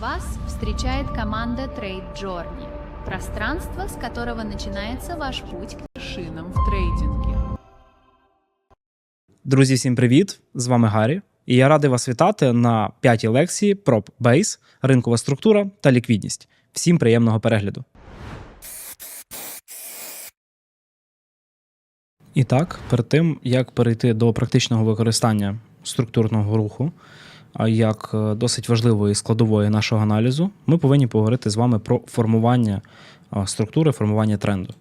Вас встречает команда Trade Journey, пространство, с которого начинается ваш путь к вершинам в трейдинге. Друзі, всім привіт! З вами Гаррі, і я радий вас вітати на п'ятій лекції Prop Base, ринкова структура та ліквідність. Всім приємного перегляду. І так, перед тим як перейти до практичного використання структурного руху, як е, досить важливої складової нашого аналізу, ми повинні поговорити з вами про формування структури, формування тренду.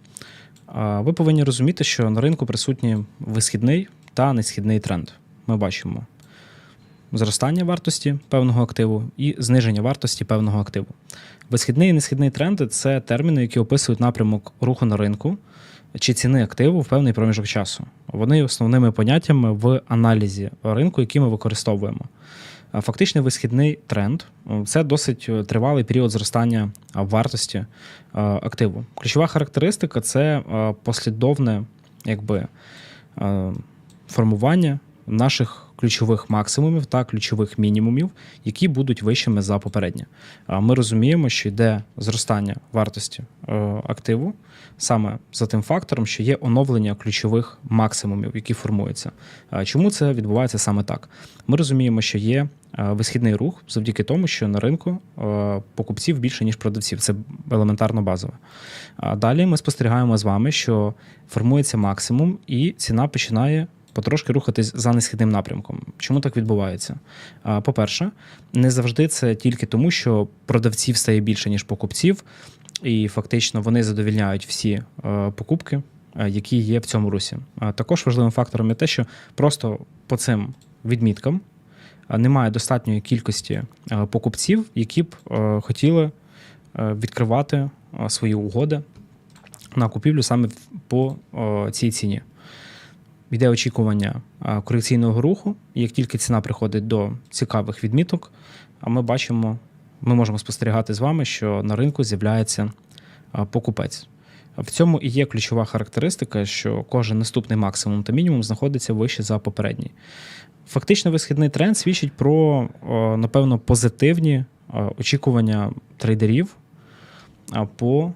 Ви повинні розуміти, що на ринку присутні висхідний та несхідний тренд. Ми бачимо зростання вартості певного активу і зниження вартості певного активу. Висхідний і несхідний тренди це терміни, які описують напрямок руху на ринку чи ціни активу в певний проміжок часу. Вони є основними поняттями в аналізі ринку, які ми використовуємо. А Фактичний висхідний тренд це досить е, тривалий період зростання вартості е, активу. Ключова характеристика це е, послідовне якби, е, формування наших ключових максимумів та ключових мінімумів, які будуть вищими за попередні. А Ми розуміємо, що йде зростання вартості е, активу саме за тим фактором, що є оновлення ключових максимумів, які формуються. Чому це відбувається саме так? Ми розуміємо, що є е, висхідний рух завдяки тому, що на ринку е, покупців більше ніж продавців. Це елементарно базове. Далі ми спостерігаємо з вами, що формується максимум, і ціна починає потрошки рухатись за несхідним напрямком. Чому так відбувається? По-перше, не завжди це тільки тому, що продавців стає більше, ніж покупців, і фактично вони задовільняють всі е, покупки, е, які є в цьому русі. Також важливим фактором є те, що просто по цим відміткам е, немає достатньої кількості покупців, які б хотіли відкривати свої угоди на купівлю саме по цій ціні. Йде очікування корекційного руху. Як тільки ціна приходить до цікавих відміток, а ми бачимо, ми можемо спостерігати з вами, що на ринку з'являється покупець. В цьому і є ключова характеристика, що кожен наступний максимум та мінімум знаходиться вище за попередній. Фактично, висхідний тренд свідчить про, напевно, позитивні очікування трейдерів по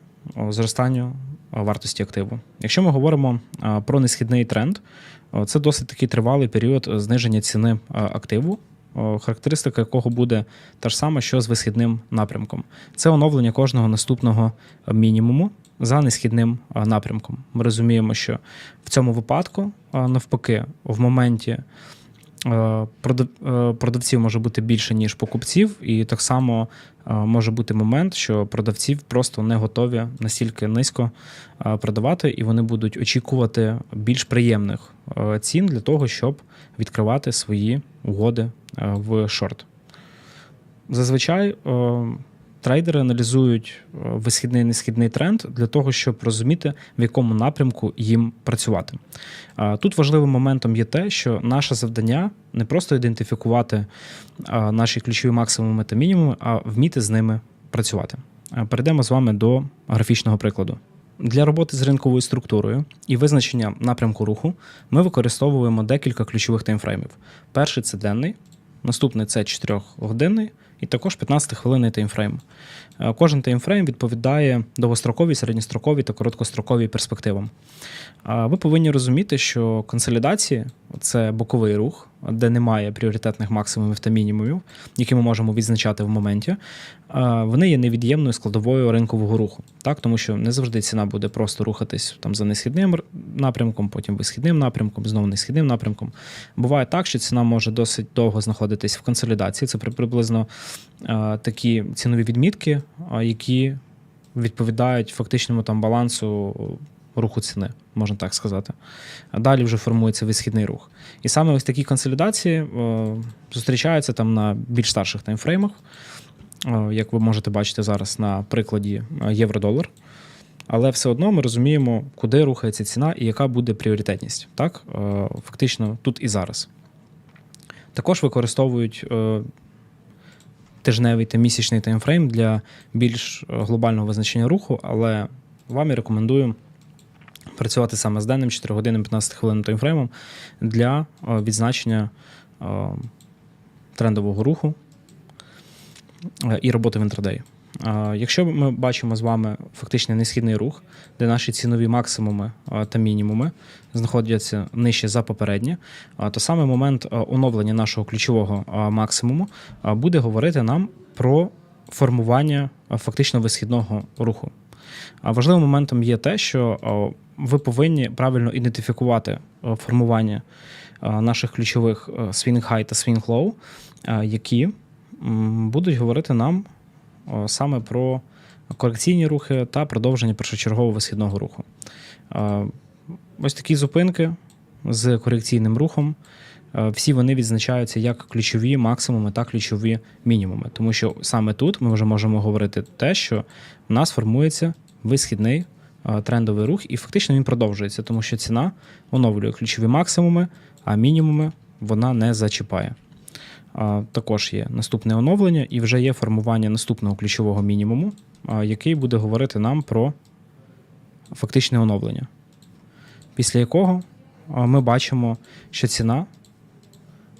зростанню вартості активу. Якщо ми говоримо про несхідний тренд, це досить такий тривалий період е, зниження ціни активу, характеристика якого буде та ж сама, що з висхідним напрямком. Це оновлення кожного наступного мінімуму за несхідним напрямком. Ми розуміємо, що в цьому випадку, навпаки, в моменті е, е, продавців може бути більше, ніж покупців, і так само е, може бути момент, що продавців просто не готові настільки низько е, продавати, і вони будуть очікувати більш приємних е, цін для того, щоб відкривати свої угоди е, в шорт. Зазвичай е, трейдери аналізують е, висхідний і несхідний тренд для того, щоб розуміти, в якому напрямку їм працювати. Тут важливим моментом є те, що наше завдання не просто ідентифікувати наші ключові максимуми та мінімуми, а вміти з ними працювати. Перейдемо з вами до графічного прикладу. Для роботи з ринковою структурою і визначення напрямку руху ми використовуємо декілька ключових таймфреймів. Перший це денний, наступний це 4-годинний і також 15-хвилинний таймфрейм. Е, Кожен таймфрейм відповідає довгостроковій, середньостроковій та короткостроковій перспективам. Ви повинні розуміти, що консолідації це боковий рух, де немає пріоритетних максимумів та мінімумів, які ми можемо відзначати в моменті. Вони є невід'ємною складовою ринкового руху, так тому що не завжди ціна буде просто рухатись там за несхідним напрямком, потім висхідним напрямком, знову несхідним напрямком. Буває так, що ціна може досить довго знаходитись в консолідації. Це при- приблизно такі цінові відмітки, які відповідають фактичному там балансу руху ціни, можна так сказати. Далі вже формується висхідний рух. І саме ось такі консолідації е, зустрічаються там на більш старших таймфреймах, е, як ви можете бачити зараз на прикладі е, євро-долар. Але все одно ми розуміємо, куди рухається ціна і яка буде пріоритетність. Так? Фактично тут і зараз. Також використовують тижневий та місячний таймфрейм для більш глобального визначення руху, але вам я рекомендую працювати саме з денним 4 години 15 хвилин таймфреймом для е, відзначення е, трендового руху е, і роботи в інтрадеї. Якщо ми бачимо з вами фактичний несхідний рух, де наші цінові максимуми та мінімуми знаходяться нижче за попередні, то саме момент оновлення нашого ключового максимуму буде говорити нам про формування фактично висхідного руху. Важливим моментом є те, що ви повинні правильно ідентифікувати формування наших ключових swing high та swing low, е, які будуть говорити нам саме про корекційні рухи та продовження першочергового висхідного руху. Е, Ось такі зупинки з корекційним рухом. е, Всі вони відзначаються як ключові максимуми та ключові мінімуми, тому що саме тут ми вже можемо говорити те, що в нас формується висхідний е, трендовий рух, і фактично він продовжується, тому що ціна оновлює ключові максимуми, а мінімуми вона не зачіпає. Також є наступне оновлення, і вже є формування наступного ключового мінімуму, який буде говорити нам про фактичне оновлення. Після якого ми бачимо, що ціна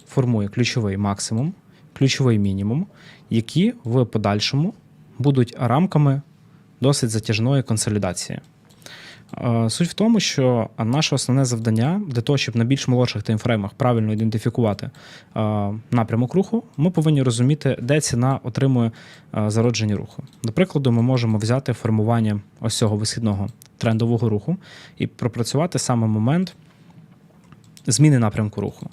формує ключовий максимум, ключовий мінімум, які в подальшому будуть рамками досить затяжної консолідації. Е, Суть в тому, що наше основне завдання для того, щоб на більш молодших таймфреймах правильно ідентифікувати е, напрямок руху, ми повинні розуміти, де ціна отримує е, зародження руху. До прикладу, ми можемо взяти формування ось цього висхідного трендового руху і пропрацювати саме момент зміни напрямку руху.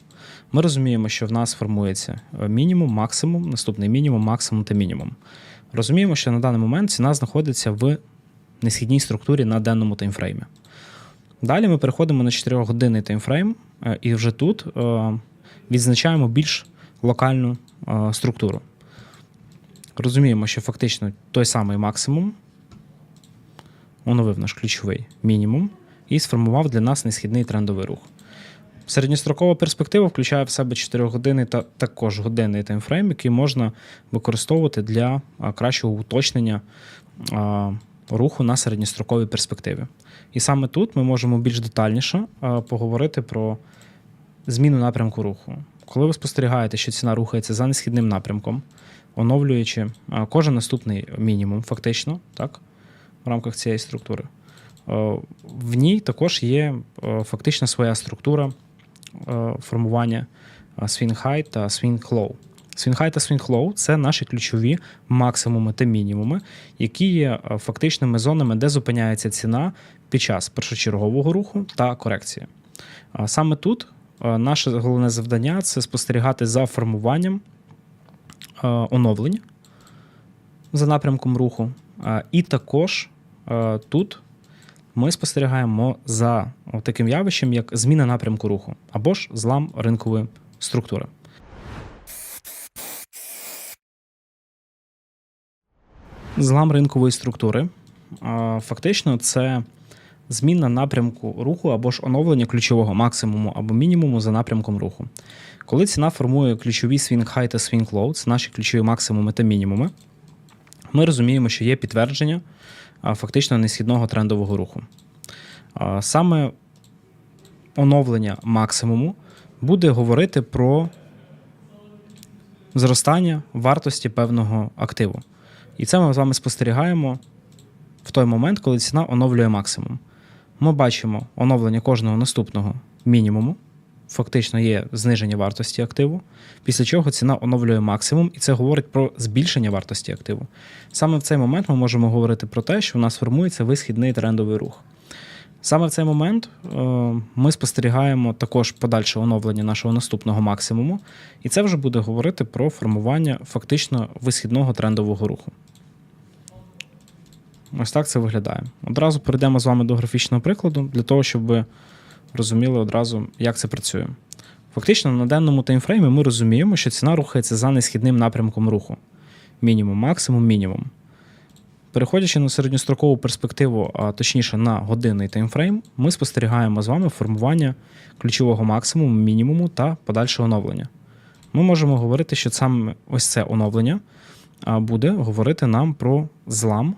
Ми розуміємо, що в нас формується мінімум, максимум, наступний мінімум, максимум та мінімум. Розуміємо, що на даний момент ціна знаходиться в несхідній структурі на денному таймфреймі. Далі ми переходимо на 4-годинний таймфрейм, е, і вже тут е, відзначаємо більш локальну е, структуру. Розуміємо, що фактично той самий максимум оновив наш ключовий мінімум і сформував для нас несхідний трендовий рух. Середньострокова перспектива включає в себе 4 години та також годинний таймфрейм, який можна використовувати для кращого уточнення руху на середньостроковій перспективі. І саме тут ми можемо більш детальніше поговорити про зміну напрямку руху. Коли ви спостерігаєте, що ціна рухається за несхідним напрямком, оновлюючи кожен наступний мінімум, фактично, так, в рамках цієї структури, в ній також є фактично своя структура формування е, swing high та swing low. Swing high та swing low – це наші ключові максимуми та мінімуми, які є е, фактичними зонами, де зупиняється ціна під час першочергового руху та корекції. Саме тут е, наше головне завдання це спостерігати за формуванням е, оновлень за напрямком руху. Е, І також е, тут ми спостерігаємо за таким явищем, як зміна напрямку руху або ж злам ринкової структури. Злам ринкової структури фактично це зміна напрямку руху або ж оновлення ключового максимуму або мінімуму за напрямком руху. Коли ціна формує ключові high та low, це наші ключові максимуми та мінімуми, ми розуміємо, що є підтвердження фактично несхідного трендового руху. Саме оновлення максимуму буде говорити про зростання вартості певного активу. І це ми з вами спостерігаємо в той момент, коли ціна оновлює максимум. Ми бачимо оновлення кожного наступного мінімуму. Фактично є зниження вартості активу, після чого ціна оновлює максимум, і це говорить про збільшення вартості активу. Саме в цей момент ми можемо говорити про те, що у нас формується висхідний трендовий рух. Саме в цей момент е, ми спостерігаємо також подальше оновлення нашого наступного максимуму, і це вже буде говорити про формування фактично висхідного трендового руху. Ось так це виглядає. Одразу перейдемо з вами до графічного прикладу, для того, щоб розуміли одразу, як це працює. Фактично, на денному таймфреймі ми розуміємо, що ціна рухається за несхідним напрямком руху. Мінімум, максимум, мінімум. Переходячи на середньострокову перспективу, а точніше на годинний таймфрейм, ми спостерігаємо з вами формування ключового максимуму, мінімуму та подальше оновлення. Ми можемо говорити, що саме ось це оновлення буде говорити нам про злам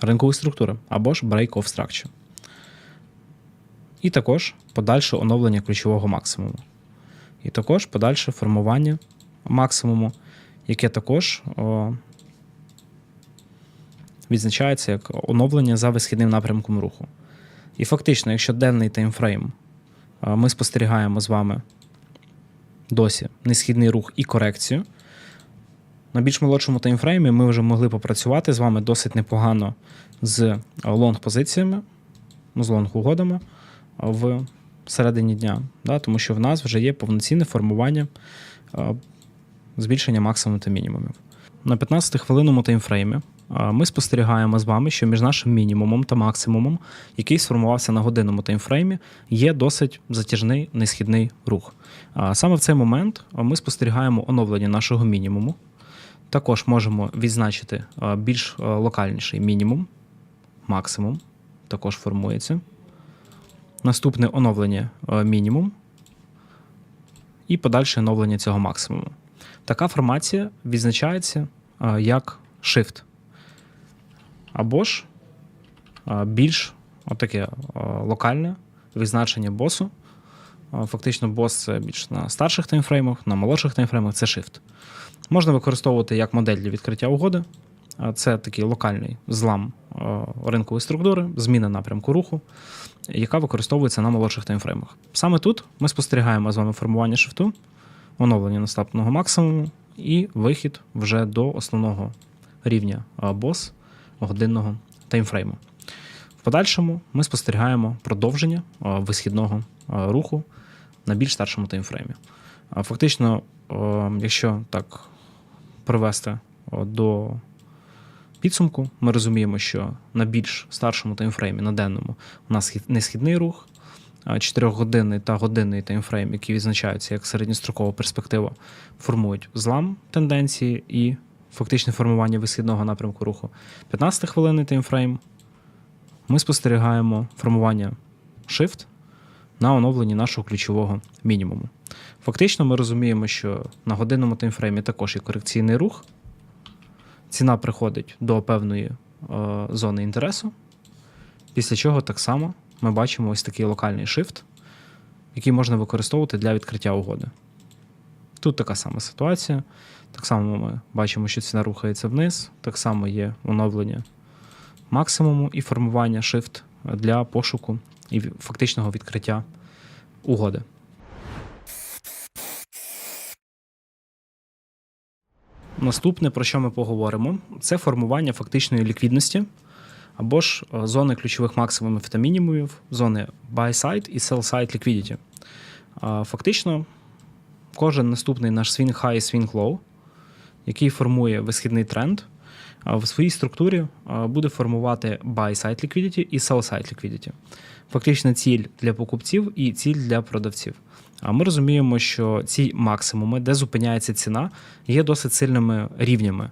ринкової структури або ж break of structure. І також подальше оновлення ключового максимуму. І також подальше формування максимуму, яке також о, відзначається як оновлення за висхідним напрямком руху. І фактично, якщо денний таймфрейм ми спостерігаємо з вами досі несхідний рух і корекцію. На більш молодшому таймфреймі ми вже могли попрацювати з вами досить непогано з лонг-позиціями, ну, з лонг-угодами в середині дня, да, тому що в нас вже є повноцінне формування збільшення максимуму та мінімумів. На 15-хвилинному таймфреймі ми спостерігаємо з вами, що між нашим мінімумом та максимумом, який сформувався на годинному таймфреймі, є досить затяжний несхідний рух. Саме в цей момент ми спостерігаємо оновлення нашого мінімуму. Також можемо відзначити більш локальніший мінімум, максимум також формується. Наступне оновлення мінімум і подальше оновлення цього максимуму. Така формація відзначається як shift. Або ж більш отаке локальне відзначення босу. Фактично, бос це більш на старших таймфреймах, на молодших таймфреймах це shift. Можна використовувати як модель для відкриття угоди. Це такий локальний злам ринкової структури, зміна напрямку руху, яка використовується на молодших таймфреймах. Саме тут ми спостерігаємо з вами формування шифту, оновлення наступного максимуму і вихід вже до основного рівня бос годинного таймфрейму. В подальшому ми спостерігаємо продовження висхідного руху на більш старшому таймфреймі. Фактично, якщо так привести до підсумку, ми розуміємо, що на більш старшому таймфреймі, на денному, у нас схід- несхідний рух, 4-годинний та годинний таймфрейм, які відзначаються як середньострокова перспектива, формують злам тенденції і фактичне формування висхідного напрямку руху. 15-хвилинний таймфрейм ми спостерігаємо формування shift на оновленні нашого ключового мінімуму. Фактично, ми розуміємо, що на годинному таймфреймі також є корекційний рух. Ціна приходить до певної е, зони інтересу, після чого так само ми бачимо ось такий локальний shift, який можна використовувати для відкриття угоди. Тут така сама ситуація. Так само ми бачимо, що ціна рухається вниз, так само є оновлення максимуму і формування shift для пошуку і фактичного відкриття угоди. Наступне, про що ми поговоримо, це формування фактичної ліквідності або ж е, зони ключових максимумів та мінімумів, зони buy-side і sell-side liquidity. Фактично, кожен наступний наш swing high і swing low, який формує висхідний тренд, в своїй структурі буде формувати buy-side liquidity і sell-side liquidity. Фактично ціль для покупців і ціль для продавців. А ми розуміємо, що ці максимуми, де зупиняється ціна, є досить сильними рівнями.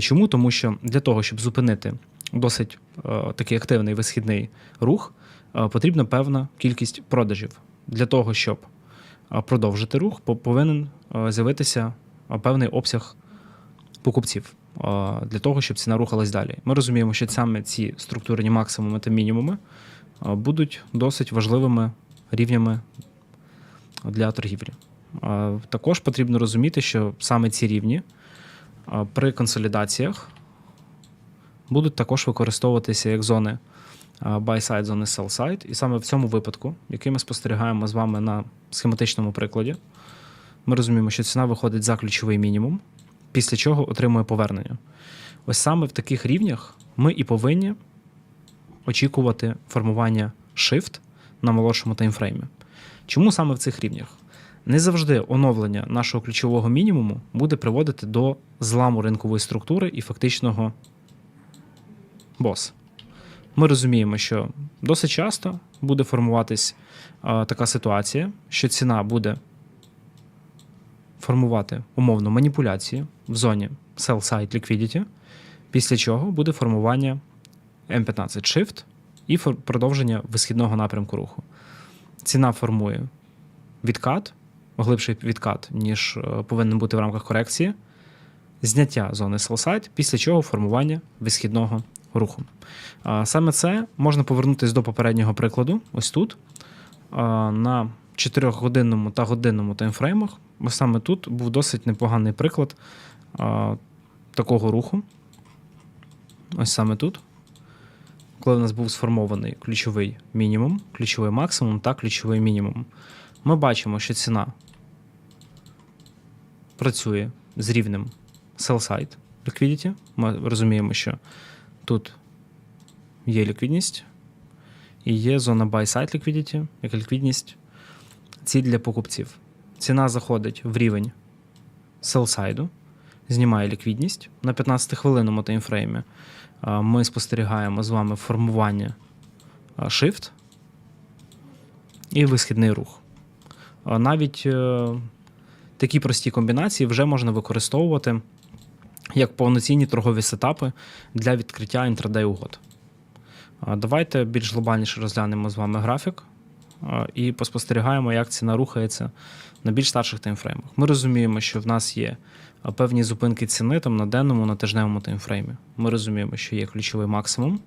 Чому? Тому що для того, щоб зупинити досить е, такий активний висхідний рух, е, потрібна певна кількість продажів. Для того, щоб е, продовжити рух, по- повинен з'явитися певний обсяг покупців для того, щоб ціна рухалась далі. Ми розуміємо, що саме ці структурні максимуми та мінімуми будуть досить важливими рівнями для торгівлі. Також потрібно розуміти, що саме ці рівні при консолідаціях будуть також використовуватися як зони buy-side, зони sell-side. І саме в цьому випадку, який ми спостерігаємо з вами на схематичному прикладі, ми розуміємо, що ціна виходить за ключовий мінімум, після чого отримує повернення. Ось саме в таких рівнях ми і повинні очікувати формування shift на молодшому таймфреймі. Чому саме в цих рівнях? Не завжди оновлення нашого ключового мінімуму буде приводити до зламу ринкової структури і фактичного бос. Ми розуміємо, що досить часто буде формуватись а, така ситуація, що ціна буде формувати умовно маніпуляції в зоні sell-side liquidity, після чого буде формування M15 Shift і продовження висхідного напрямку руху. Ціна формує відкат, глибший відкат, ніж е, повинен бути в рамках корекції, зняття зони sell-side, після чого формування висхідного руху. Саме це можна повернутися до попереднього прикладу, ось тут, на 4-годинному та годинному таймфреймах. Бо саме тут був досить непоганий приклад а, такого руху. Ось саме тут. Коли в нас був сформований ключовий мінімум, ключовий максимум та ключовий мінімум, ми бачимо, що ціна працює з рівнем sell-side liquidity. Ми розуміємо, що тут є ліквідність і є зона buy-side liquidity, як ліквідність ціль для покупців. Ціна заходить в рівень sell-side, знімає ліквідність на 15-хвилинному таймфреймі. Ми спостерігаємо з вами формування shift і висхідний рух. Навіть е, такі прості комбінації вже можна використовувати як повноцінні торгові сетапи для відкриття інтрадей угод. Давайте більш глобальніше розглянемо з вами графік і поспостерігаємо, як ціна рухається на більш старших таймфреймах. Ми розуміємо, що в нас є певні зупинки ціни там на денному, на тижневому таймфреймі. Ми розуміємо, що є ключовий максимум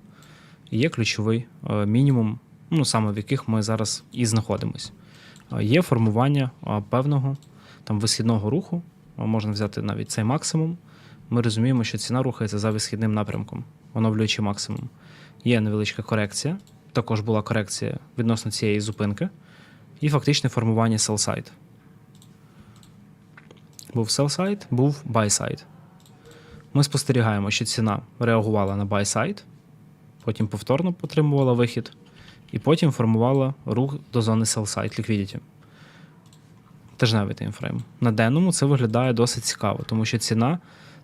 і є ключовий мінімум, ну саме в яких ми зараз і знаходимось. Є формування певного там висхідного руху, можна взяти навіть цей максимум. Ми розуміємо, що ціна рухається за висхідним напрямком, оновлюючи максимум. Є невеличка корекція. Також була корекція відносно цієї зупинки. І фактичне формування sell-side. Був sell-side, був buy-side. Ми спостерігаємо, що ціна реагувала на buy-side, потім повторно потримувала вихід, і потім формувала рух до зони sell-side liquidity. Тижневий таймфрейм. На денному це виглядає досить цікаво, тому що ціна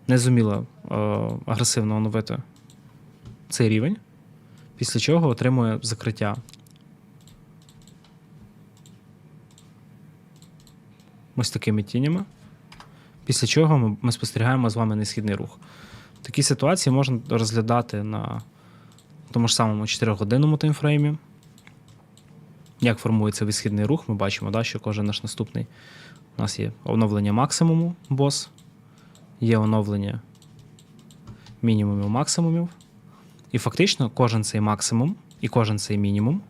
не зуміла е, агресивно оновити цей рівень, після чого отримує закриття. Ось такими тінями. Після чого ми, ми спостерігаємо з вами несхідний рух. Такі ситуації можна розглядати на тому ж самому 4-годинному таймфреймі. Як формується висхідний рух, ми бачимо, да, що кожен наш наступний у нас є оновлення максимуму бос, є оновлення мінімумів максимумів. І фактично кожен цей максимум і кожен цей мінімум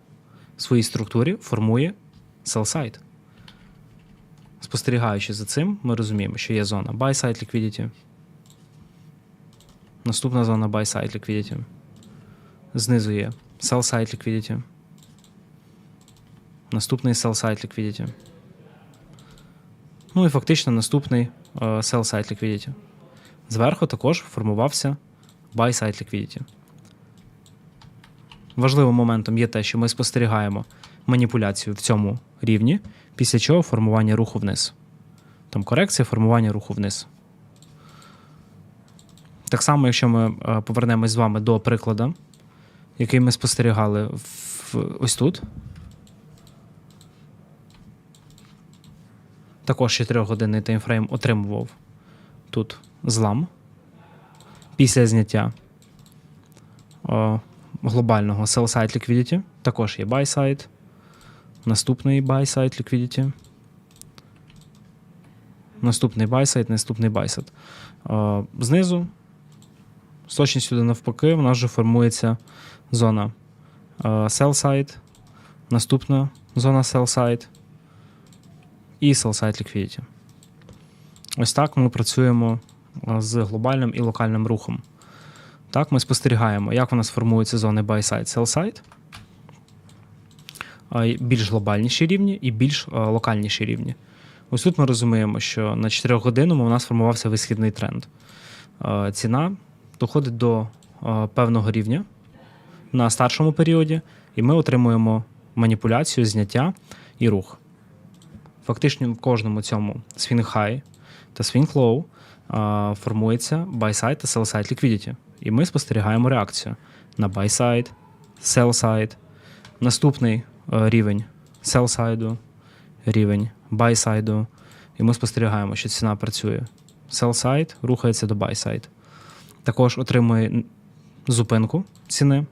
в своїй структурі формує sell-side. Спостерігаючи за цим, ми розуміємо, що є зона buy-side liquidity. Наступна зона buy-side liquidity. Знизу є sell-side liquidity. Наступний sell-side liquidity. Ну і фактично наступний е, sell-side liquidity. Зверху також формувався buy-side liquidity. Важливим моментом є те, що ми спостерігаємо маніпуляцію в цьому рівні, після чого формування руху вниз. Там корекція, формування руху вниз. Так само, якщо ми е, повернемось з вами до прикладу, який ми спостерігали в, ось тут. Також 4-годинний таймфрейм отримував тут злам після зняття о, глобального sell-side liquidity. Також є buy-side. Наступний buy-side liquidity. Наступний buy-side, наступний buy-side. Знизу, з точністю до навпаки, в нас вже формується зона sell-side, наступна зона sell-side і sell-side liquidity. Ось так ми працюємо з глобальним і локальним рухом. Так, ми спостерігаємо, як у нас формуються зони buy-side, sell-side, більш глобальніші рівні і більш локальніші рівні. Ось тут ми розуміємо, що на 4 годинному у нас формувався висхідний тренд. Ціна доходить до певного рівня на старшому періоді, і ми отримуємо маніпуляцію, зняття і рух. Фактично в кожному цьому swing high та swing low формується buy-side та sell-side liquidity. І ми спостерігаємо реакцію на buy-side, sell-side, наступний е, рівень sell-side, рівень buy-side, і ми спостерігаємо, що ціна працює. Sell-side рухається до buy-side. Також отримує зупинку ціни.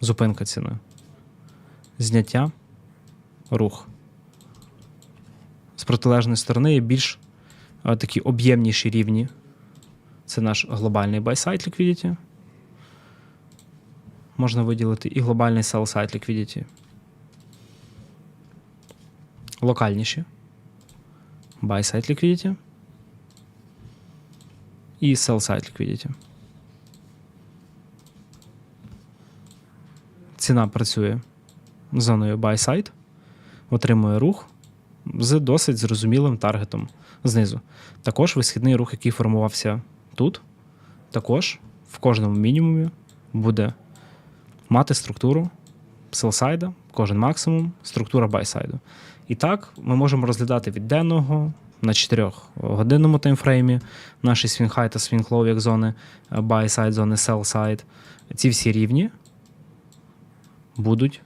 Зупинка ціни. Зняття, рух. З протилежної сторони є більш е, такі об'ємніші рівні. Це наш глобальний buy-side liquidity. Можна виділити і глобальний sell-side liquidity. Локальніші. Buy-side liquidity. і sell side liquidity. Ціна працює зоною buy side, отримує рух з досить зрозумілим таргетом знизу. Також висхідний рух, який формувався тут, також в кожному мінімумі буде мати структуру селсайда, кожен максимум, структура байсайду. І так ми можемо розглядати від денного на 4 годинному таймфреймі наші high та low як зони е, side, зони side. Ці всі рівні будуть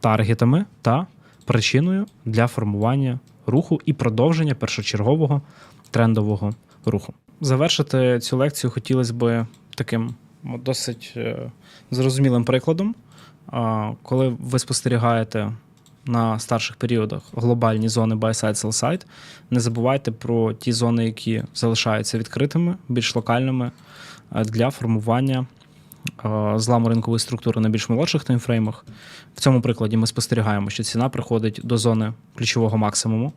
таргетами та причиною для формування руху і продовження першочергового трендового руху. Завершити цю лекцію хотілося б таким досить е, зрозумілим прикладом. Коли ви спостерігаєте на старших періодах глобальні зони buy-side, sell-side, не забувайте про ті зони, які залишаються відкритими, більш локальними е, для формування зламу ринкової структури на більш молодших таймфреймах. В цьому прикладі ми спостерігаємо, що ціна приходить до зони ключового максимуму.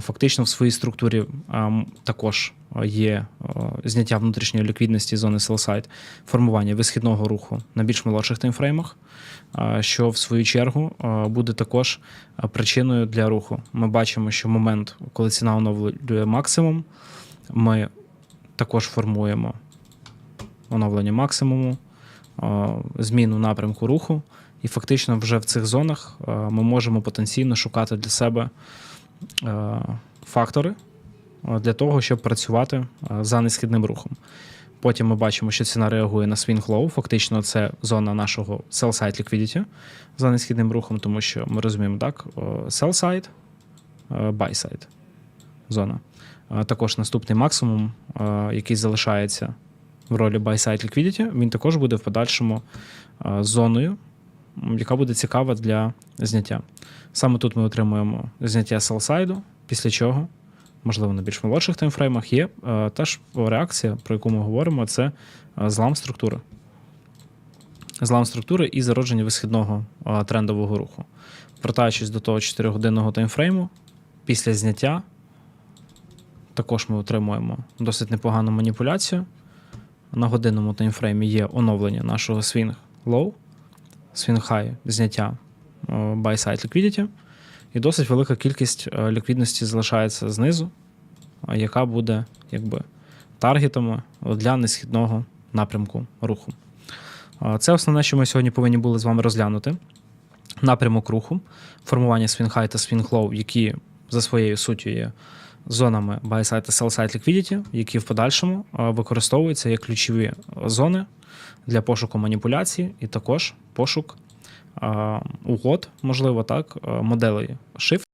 Фактично в своїй структурі також є зняття внутрішньої ліквідності зони sell-side, формування висхідного руху на більш молодших таймфреймах, що в свою чергу буде також причиною для руху. Ми бачимо, що момент, коли ціна оновлює максимум, ми також формуємо оновлення максимуму, зміну напрямку руху. І фактично вже в цих зонах ми можемо потенційно шукати для себе фактори для того, щоб працювати за несхідним рухом. Потім ми бачимо, що ціна реагує на swing low. Фактично, це зона нашого sell side liquidity за несхідним рухом, тому що ми розуміємо так: о, sell side, е, buy side зона. Також наступний максимум, е, який залишається в ролі buy side liquidity, він також буде в подальшому е, зоною, яка буде цікава для зняття. Саме тут ми отримуємо зняття side, після чого, можливо, на більш молодших таймфреймах є е, теж реакція, про яку ми говоримо, це е, злам структури. Злам структури і зародження висхідного трендового руху. Вертаючись до того 4-годинного таймфрейму, після зняття також ми отримуємо досить непогану маніпуляцію. На годинному таймфреймі є оновлення нашого swing low, swing high зняття е, buy side liquidity, і досить велика кількість е, ліквідності залишається знизу, яка буде якби таргетами для несхідного напрямку руху. Е, Це основне, що ми сьогодні повинні були з вами розглянути. Напрямок руху, формування high та low, які за своєю суттю є зонами buy side та sell side liquidity, які в подальшому е, використовуються як ключові зони для пошуку маніпуляцій і також пошук е, угод, можливо, так, е, моделей shift